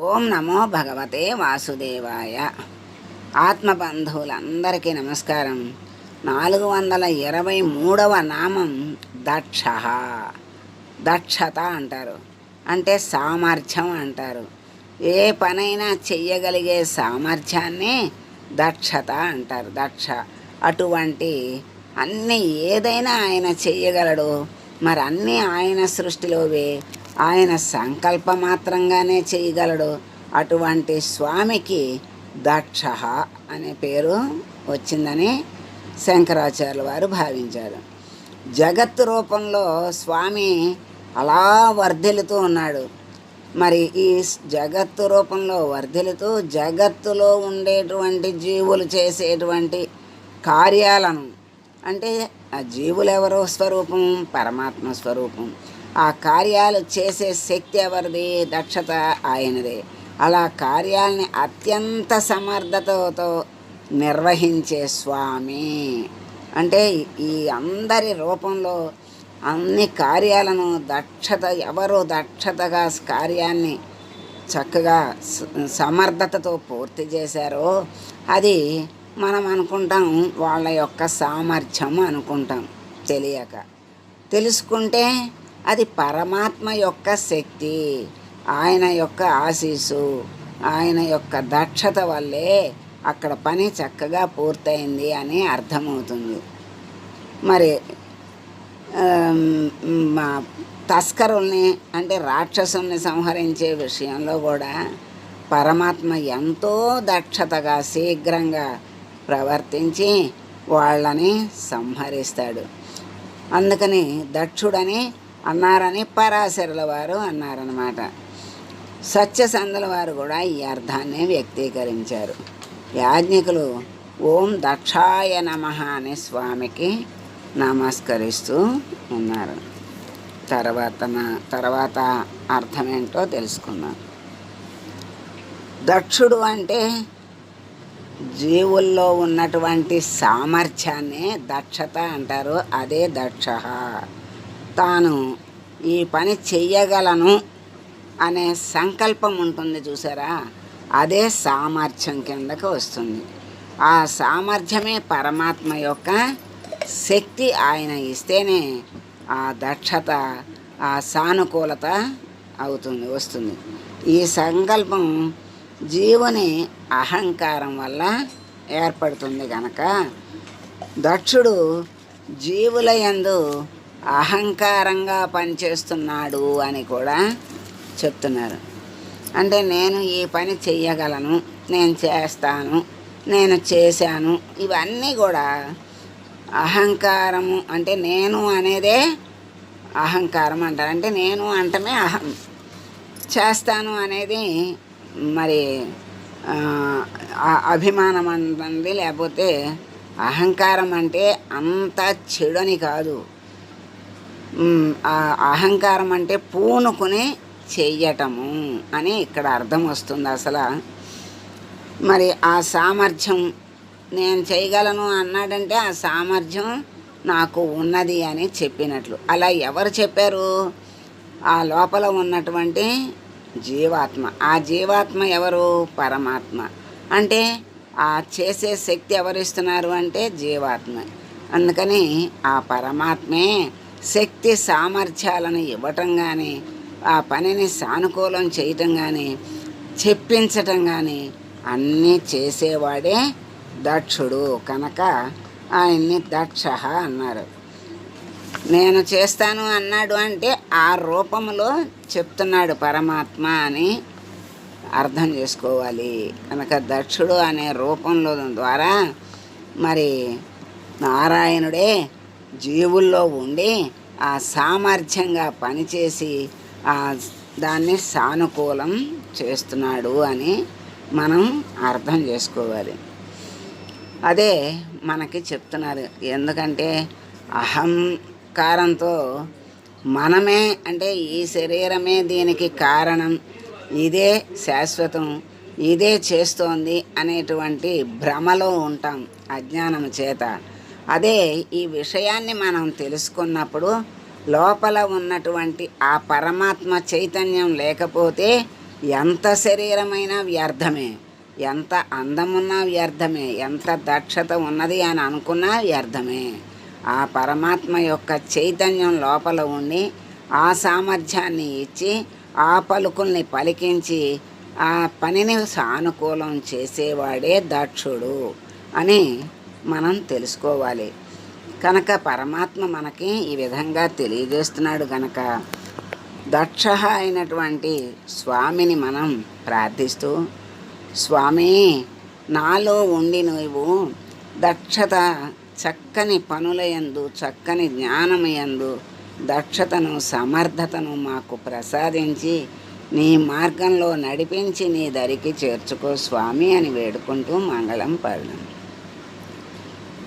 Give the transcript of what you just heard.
ఓం నమో భగవతే వాసుదేవాయ. ఆత్మబంధువులందరికీ నమస్కారం. నాలుగు వందల ఇరవై మూడవ నామం దక్ష. దక్షత అంటారు. అంటే సామర్థ్యం అంటారు. ఏ పనైనా చెయ్యగలిగే సామర్థ్యాన్ని దక్షత అంటారు. దక్ష. అటువంటి అన్ని ఏదైనా ఆయన చెయ్యగలడు. మరి అన్నీ ఆయన సృష్టిలోవే ఆయన సంకల్ప మాత్రంగానే చేయగలడు. అటువంటి స్వామికి దక్ష అనే పేరు వచ్చిందని శంకరాచార్యుల వారు భావించారు. జగత్తు రూపంలో స్వామి అలా వర్ధిల్లుతూ ఉన్నాడు. మరి ఈ జగత్తు రూపంలో వర్ధిల్లుతూ జగత్తులో ఉండేటువంటి జీవులు చేసేటువంటి కార్యాలను అంటే ఆ జీవులు ఎవరో స్వరూపం పరమాత్మ స్వరూపం ఆ కార్యాలు చేసే శక్తి ఎవరిది? దక్షత ఆయనదే. అలా కార్యాలని అత్యంత సమర్థతతో నిర్వహించే స్వామి. అంటే ఈ అందరి రూపంలో అన్ని కార్యాలను దక్షత ఎవరు దక్షతగా కార్యాన్ని చక్కగా సమర్థతతో పూర్తి చేశారో అది మనం అనుకుంటాం వాళ్ళ యొక్క సామర్థ్యం అనుకుంటాం తెలియక. తెలుసుకుంటే అది పరమాత్మ యొక్క శక్తి ఆయన యొక్క ఆశీస్సు ఆయన యొక్క దక్షత వల్లే అక్కడ పని చక్కగా పూర్తయింది అని అర్థమవుతుంది. మరి మా తస్కరుల్ని అంటే రాక్షసుల్ని సంహరించే విషయంలో కూడా పరమాత్మ ఎంతో దక్షతగా శీఘ్రంగా ప్రవర్తించి వాళ్ళని సంహరిస్తాడు. అందుకని దక్షుడని అన్నారని పరాశరుల వారు అన్నారన్నమాట. సత్యసంధుల వారు కూడా ఈ అర్థాన్ని వ్యక్తీకరించారు. యాజ్ఞికులు ఓం దక్షాయ నమ అనే స్వామికి నమస్కరిస్తూ ఉన్నారు. తర్వాత నా- తర్వాత అర్థమేంటో తెలుసుకుందాం. దక్షుడు అంటే జీవుల్లో ఉన్నటువంటి సామర్థ్యాన్ని దక్షత అంటారు. అదే దక్ష. తాను ఈ పని చెయ్యగలను అనే సంకల్పం ఉంటుంది చూసారా? అదే సామర్థ్యం కిందకు వస్తుంది. ఆ సామర్థ్యమే పరమాత్మ యొక్క శక్తి ఆయన ఇస్తేనే ఆ దక్షత ఆ సానుకూలత అవుతుంది వస్తుంది. ఈ సంకల్పం జీవుని అహంకారం వల్ల ఏర్పడుతుంది కనుక దక్షుడు జీవుల యందు అహంకారంగా పనిచేస్తున్నాడు అని కూడా చెప్తున్నారు. అంటే నేను ఈ పని చెయ్యగలను నేను చేస్తాను నేను చేశాను ఇవన్నీ కూడా అహంకారము. అంటే నేను అనేదే అహంకారం అంటారు. అంటే నేను అంటమే అహం. చేస్తాను అనేది మరి అభిమానం అంటుంది లేకపోతే అహంకారం అంటే అంత చెడని కాదు. అహంకారం అంటే పూనుకుని చెయ్యటము అని ఇక్కడ అర్థం వస్తుంది అసలు. మరి ఆ సామర్థ్యం నేను చేయగలను అన్నాడంటే ఆ సామర్థ్యం నాకు ఉన్నది అని చెప్పినట్లు. అలా ఎవరు చెప్పారు? ఆ లోపల ఉన్నటువంటి జీవాత్మ. ఆ జీవాత్మ ఎవరు? పరమాత్మ. అంటే ఆ చేసే శక్తి ఎవరిస్తున్నారు అంటే జీవాత్మ. అందుకని ఆ పరమాత్మే శక్తి సామర్థ్యాలను ఇవ్వటం కానీ ఆ పనిని సానుకూలం చేయటం కానీ చెప్పించటం కానీ అన్నీ చేసేవాడే దక్షుడు. కనుక ఆయన్ని దక్ష అన్నారు. నేను చేస్తాను అన్నాడు అంటే ఆ రూపంలో చెప్తున్నాడు పరమాత్మ అని అర్థం చేసుకోవాలి. కనుక దక్షుడు అనే రూపంలో ద్వారా మరి నారాయణుడే జీవుల్లో ఉండి ఆ సామర్థ్యంగా పనిచేసి దాన్ని సానుకూలం చేస్తున్నాడు అని మనం అర్థం చేసుకోవాలి. అదే మనకి చెప్తున్నారు. ఎందుకంటే అహంకారంతో మనమే అంటే ఈ శరీరమే దీనికి కారణం. ఇదే శాశ్వతం ఇదే చేస్తోంది అనేటువంటి భ్రమలో ఉంటాం అజ్ఞానం చేత. అదే ఈ విషయాన్ని మనం తెలుసుకున్నప్పుడు లోపల ఉన్నటువంటి ఆ పరమాత్మ చైతన్యం లేకపోతే ఎంత శరీరమైనా వ్యర్థమే ఎంత అందమున్నా వ్యర్థమే ఎంత దక్షత ఉన్నది అని అనుకున్నా వ్యర్థమే. ఆ పరమాత్మ యొక్క చైతన్యం లోపల ఉండి ఆ సామర్థ్యాన్ని ఇచ్చి ఆ పలుకుల్ని పలికించి ఆ పనిని సానుకూలం చేసేవాడే దక్షుడు అని మనం తెలుసుకోవాలి. కనుక పరమాత్మ మనకి ఈ విధంగా తెలియజేస్తున్నాడు కనుక దక్ష అయినటువంటి స్వామిని మనం ప్రార్థిస్తూ స్వామి నాలో ఉండి నువ్వు దక్షత చక్కని పనులయందు చక్కని జ్ఞానమయందు దక్షతను సమర్థతను మాకు ప్రసాదించి నీ మార్గంలో నడిపించి నీ దరికి చేర్చుకో స్వామి అని వేడుకుంటూ మంగళం పడడం